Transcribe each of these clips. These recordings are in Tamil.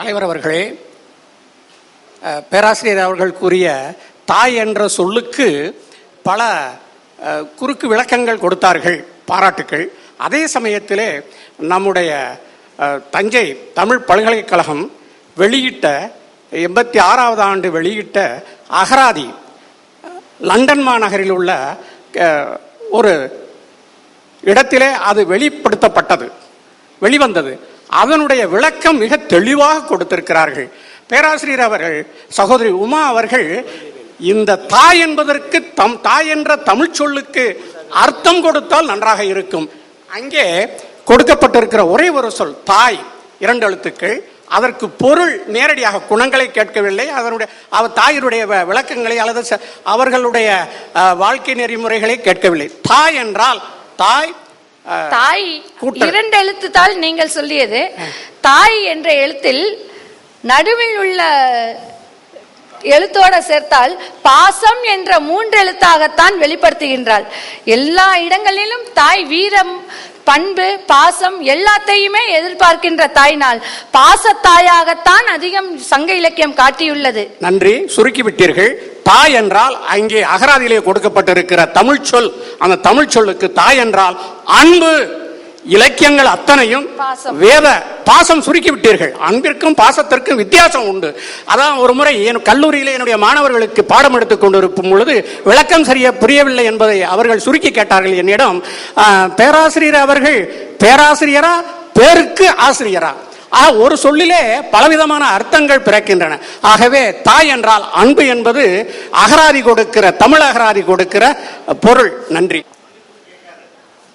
தலைவர் அவர்களே பேராசிரியர் அவர்கள் கூறிய தாய் என்ற சொல்லுக்கு பல குறுக்கு விளக்கங்கள் கொடுத்தார்கள் பாராட்டுக்கள். அதே சமயத்திலே நம்முடைய தஞ்சை தமிழ் பல்கலைக்கழகம் வெளியிட்ட எண்பத்தி ஆறாவது ஆண்டு வெளியிட்ட அகராதி லண்டன் மாநகரில் உள்ள ஒரு இடத்திலே அது வெளிப்படுத்தப்பட்டது வெளிவந்தது. அதனுடைய விளக்கம் மிக தெளிவாக கொடுத்திருக்கிறார்கள். பேராசிரியர் அவர்கள் சகோதரி உமா அவர்கள் இந்த தாய் என்பதற்கு தம் தாய் என்ற தமிழ் சொல்லுக்கு அர்த்தம் கொடுத்தால் நன்றாக இருக்கும். அங்கே கொடுக்கப்பட்டிருக்கிற ஒரே ஒரு சொல் தாய் இரண்டு எழுத்துக்கள். அதற்கு பொருள் நேரடியாக குணங்களை கேட்கவில்லை. அதனுடைய அவர் தாயருடைய வ- விளக்கங்களை அல்லது ச- அவர்களுடைய வாழ்க்கை நெறிமுறைகளை கேட்கவில்லை. தாய் என்றால் தாய் தாய். இரண்டு எழுத்து தாள் நீங்கள் சொல்லியது. தாய் என்ற எழுத்தில் நடுவில் உள்ள எழுத்தோட சேர்த்தால் பாசம் என்ற மூன்று எழுத்தாகத்தான் வெளிப்படுத்துகின்றாள். எல்லா இடங்களிலும் தாய் வீரம் பண்பு பாசம் எல்லாத்தையுமே எதிர்பார்க்கின்ற தாய்னால் பாசத்தாயாகத்தான் அதிகம் சங்க இலக்கியம் காட்டியுள்ளது. நன்றி. சுருக்கி விட்டீர்கள். தாய் என்றால் அங்கே அகராதியிலே கொடுக்கப்பட்டிருக்கிற தமிழ் சொல். அந்த தமிழ் சொல்லுக்கு தாய் என்றால் அன்பு இலக்கியங்கள் அத்தனையும். வேத பாசம் சுருக்கி விட்டீர்கள். அன்பிற்கும் பாசத்திற்கும் வித்தியாசம் உண்டு. அதான் ஒரு முறை என் கல்லூரியில் என்னுடைய மாணவர்களுக்கு பாடம் எடுத்துக் கொண்டிருக்கும் பொழுது விளக்கம் சரியா புரியவில்லை என்பதை அவர்கள் சுருக்கி கேட்டார்கள் என்னிடம் பேராசிரியர் அவர்கள் பேராசிரியரா பேருக்கு ஆசிரியரா? ஆ, ஒரு சொல்லிலே பலவிதமான அர்த்தங்கள் பிறக்கின்றன. ஆகவே தாய் என்றால் அன்பு என்பது அகராதி கொடுக்கிற தமிழ் அகராதி கொடுக்கிற பொருள். நன்றி.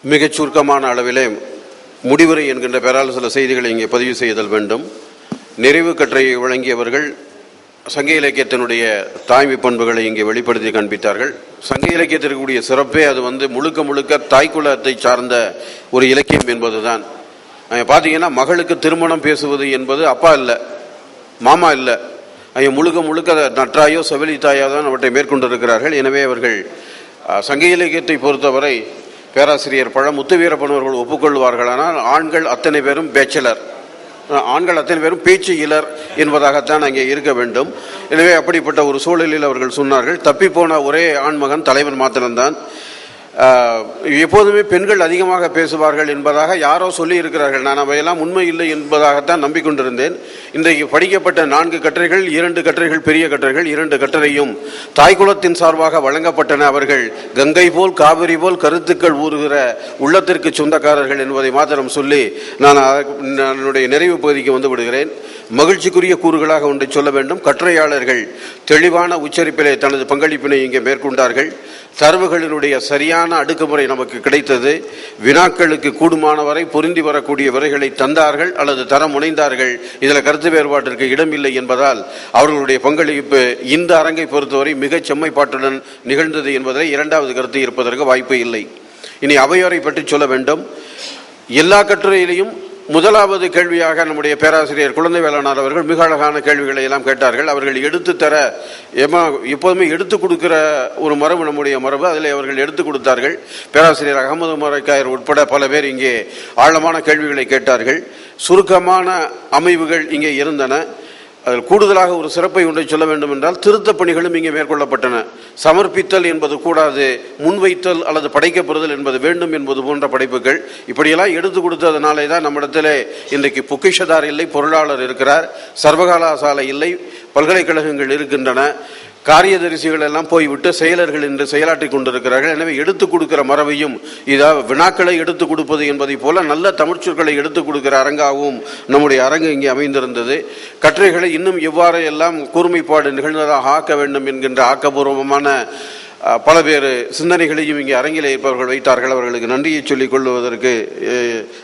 மிகச் சுருக்கமான அளவிலே முடிவுரை என்கின்ற பெறால் சில செய்திகளை இங்கே பதிவு செய்தல் வேண்டும். நிறைவு கட்டுரையை வழங்கியவர்கள் சங்க இலக்கியத்தினுடைய தாய்மை பண்புகளை இங்கே வெளிப்படுத்தி காண்பித்தார்கள். சங்க இலக்கியத்திற்குரிய சிறப்பே அது வந்து முழுக்க முழுக்க தாய்க்குலத்தை சார்ந்த ஒரு இலக்கியம் என்பதுதான். பார்த்தீங்கன்னா மகளுக்கு திருமணம் பேசுவது என்பது அப்பா இல்லை மாமா இல்லை. ஐயா முழுக்க முழுக்க நற்றாயோ செவிலி தாயோ தான் அவற்றை மேற்கொண்டிருக்கிறார்கள். எனவே அவர்கள் சங்க இலக்கியத்தை பொறுத்தவரை பேராசிரியர் பழம் முத்துவீரப்பன் அவர்கள் ஒப்புக்கொள்வார்களானால் ஆண்கள் அத்தனை பேரும் பேச்சலர். ஆண்கள் அத்தனை பேரும் பேச்சு இலர் என்பதாகத்தான் அங்கே இருக்க வேண்டும். எனவே அப்படிப்பட்ட ஒரு சூழலில் அவர்கள் சொன்னார்கள் தப்பிப்போன ஒரே ஆண்மகன் தலைவன் மாத்திரம்தான். எப்போதுமே பெண்கள் அதிகமாக பேசுவார்கள் என்பதாக யாரோ சொல்லி இருக்கிறார்கள் நான் அவையெல்லாம் உண்மை இல்லை என்பதாகத்தான் நம்பிக்கொண்டிருந்தேன். இன்றைக்கு படிக்கப்பட்ட நான்கு கட்டுரைகள் இரண்டு கட்டுரைகள் பெரிய கட்டுரைகள் இரண்டு கட்டுரையும் தாய்குலத்தின் சார்பாக வழங்கப்பட்டன. அவர்கள் கங்கை போல் காவிரி போல் கருத்துக்கள் ஊறுகிற உள்ளத்திற்கு சொந்தக்காரர்கள் என்பதை மாத்திரம் சொல்லி நான் என்னுடைய நிறைவு பகுதிக்கு வந்து விடுகிறேன். மகிழ்ச்சிக்குரிய கூறுகளாக ஒன்றை சொல்ல வேண்டும். கட்டுரையாளர்கள் தெளிவான உச்சரிப்பிலே தனது பங்களிப்பினை இங்கே மேற்கொண்டார்கள். தரவுகளினுடைய சரியான அடுக்குமுறை நமக்கு கிடைத்தது. வினாக்களுக்கு கூடுமானவரை பொருந்தி வரக்கூடிய விரைகளை தந்தார்கள் அல்லது தர முனைந்தார்கள். இதில் கருத்து வேறுபாட்டிற்கு இடமில்லை என்பதால் அவர்களுடைய பங்களிப்பு இந்த அரங்கை பொறுத்தவரை மிகச் செம்மைப்பாட்டுடன் நிகழ்ந்தது என்பதை இரண்டாவது கருத்து இருப்பதற்கு வாய்ப்பு இல்லை. இனி அவையோரை பற்றி சொல்ல வேண்டும். எல்லா கட்டுரையிலையும் முதலாவது கேள்வியாக நம்முடைய பேராசிரியர் குழந்தை வேளாணர் அவர்கள் மிக அழகான கேள்விகளை எல்லாம் கேட்டார்கள். அவர்கள் எடுத்து தர எமா எப்போதுமே எடுத்து கொடுக்கிற ஒரு மரபு நம்முடைய மரபு. அதில் அவர்கள் எடுத்து கொடுத்தார்கள். பேராசிரியர் அகமது மரைக்காயர் உட்பட பல பேர் இங்கே ஆழமான கேள்விகளை கேட்டார்கள். சுருக்கமான அமைவுகள் இங்கே இருந்தன. அதில் கூடுதலாக ஒரு சிறப்பை ஒன்றை சொல்ல வேண்டும் என்றால் திருத்தப் பணிகளும் இங்கே மேற்கொள்ளப்பட்டன. சமர்ப்பித்தல் என்பது கூடாது முன்வைத்தல் அல்லது படைக்கப்படுதல் என்பது வேண்டும் என்பது போன்ற படைப்புகள். இப்படியெல்லாம் எடுத்து கொடுத்ததுனாலே தான் நம்மிடத்தில் இன்றைக்கு பொக்கிஷதார் இல்லை பொருளாளர் இருக்கிறார் சர்வகலாசாலை இல்லை பல்கலைக்கழகங்கள் இருக்கின்றன. காரியதரிசிகள் எல்லாம் போய்விட்டு செயலர்கள் என்று செயலாற்றிக் கொண்டிருக்கிறார்கள். எனவே எடுத்துக் கொடுக்கிற மரபையும் இதா வினாக்களை எடுத்துக் கொடுப்பது என்பதை போல நல்ல தமிழ்ச்சொற்களை எடுத்துக் கொடுக்கிற அரங்காகவும் நம்முடைய அரங்கு இங்கே அமைந்திருந்தது. கட்டுரைகளை இன்னும் எவ்வாறு எல்லாம் கூர்மைப்பாடு நிகழ்ந்ததாக ஆக்க வேண்டும் என்கின்ற ஆக்கப்பூர்வமான பல பேர் சிந்தனைகளையும் இங்கே அரங்கிலே இருப்பவர்கள் வைத்தார்கள். அவர்களுக்கு நன்றியை சொல்லிக் கொள்வதற்கு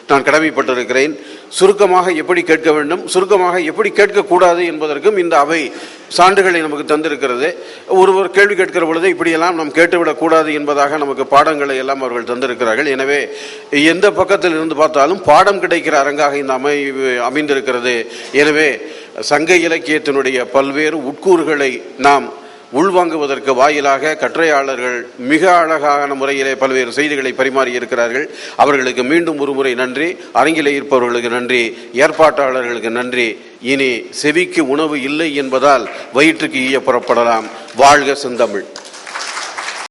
நான் கடமைப்பட்டிருக்கிறேன். சுருக்கமாக எப்படி கேட்க வேண்டும்? சுருக்கமாக எப்படி கேட்கக்கூடாது என்பதற்கும் இந்த அவை சான்றுகளை நமக்கு தந்திருக்கிறது. ஒருவர் கேள்வி கேட்கிற பொழுது இப்படியெல்லாம் நாம் கேட்டுவிடக்கூடாது என்பதாக நமக்கு பாடங்களை எல்லாம் அவர்கள் தந்திருக்கிறார்கள். எனவே எந்த பக்கத்தில் இருந்து பார்த்தாலும் பாடம் கிடைக்கிற அரங்காக இந்த அமைவு அமைந்திருக்கிறது. எனவே சங்க இலக்கியத்தினுடைய பல்வேறு உட்கூறுகளை நாம் உள்வாங்குவதற்கு வாயிலாக கற்றையாளர்கள் மிக அழகான முறையிலே பல்வேறு செய்திகளை பரிமாறி இருக்கிறார்கள் அவர்களுக்கு மீண்டும் ஒருமுறை நன்றி. அரங்கிலே இருப்பவர்களுக்கு நன்றி. ஏற்பாட்டாளர்களுக்கு நன்றி. இனி செவிக்கு உணவு இல்லை என்பதால் வயிற்றுக்கு ஈய புறப்படலாம். வாழ்க செந்தமிழ்.